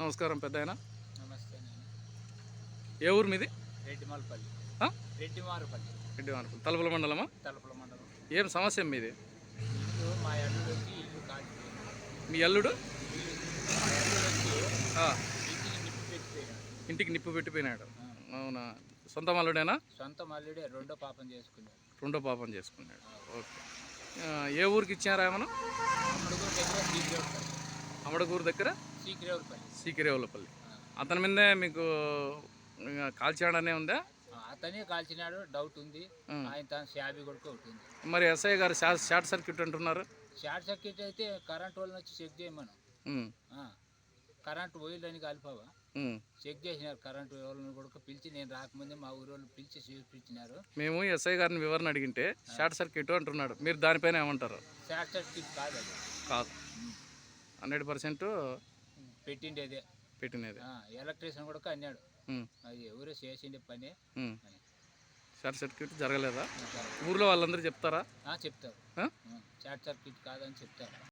నమస్కారం పెద్ద ఆయన ఏ ఊరు మీది? రెడ్డిమాలపల్లి? రెడ్డిమారపల్లి. రెడ్డి మార్పులు తలుపుల మండలమా? తలుపుల మండలం. ఏం సమస్య మీది? మా మీ అల్లుడు? ఇంటికి నిప్పు పెట్టిపోయినాడు. అవునా? సొంత అల్లుడేనా? సొంత అల్లుడే రెండో పాపం చేసుకున్నాడు. రెండో పాపం చేసుకున్నాడు. ఓకే. ఏ ఊరికి ఇచ్చారా ఏమన్నా దగ్గర అమడకూరు దగ్గర? సీకిరేవులపల్లి. అతని మీదే మీకు కాల్చాడనే ఉందా? అతనే కాల్చినాడు డౌట్ ఉంది. ఆయన తన శాబీ కొడుకు ఒకటి మరి ఎస్ఐ గారు షార్ట్ సర్క్యూట్ అంటున్నారు? షార్ట్ సర్క్యూట్ అయితే కరెంట్ వాళ్ళని వచ్చి చెక్ చేయమను కరెంట్ పోయిలని కలిపావా. చెక్ చేసినారు కరెంట్ వాళ్ళని కూడా పిలిచి నేను రాకముందే మా ఊరు వాళ్ళు పిలిచి చూపించినారు మేము ఎస్ఐ గారిని వివరణ అడిగింటే షార్ట్ సర్క్యూట్ అంటున్నాడు. మీరు దానిపైన ఏమంటారు? షార్ట్ సర్క్యూట్ కాదు కాదు. హండ్రెడ్ పర్సెంట్ పెట్టిండేదే. పెట్టినది ఎలక్ట్రీషియన్ కూడా అన్నాడు. అది ఎవరో చేసిండే పని షార్ట్ సర్క్యూట్ జరగలేదా. ఊర్లో వాళ్ళందరూ చెప్తారా? చెప్తారు? షార్ట్ సర్క్యూట్ కాదని చెప్తారు.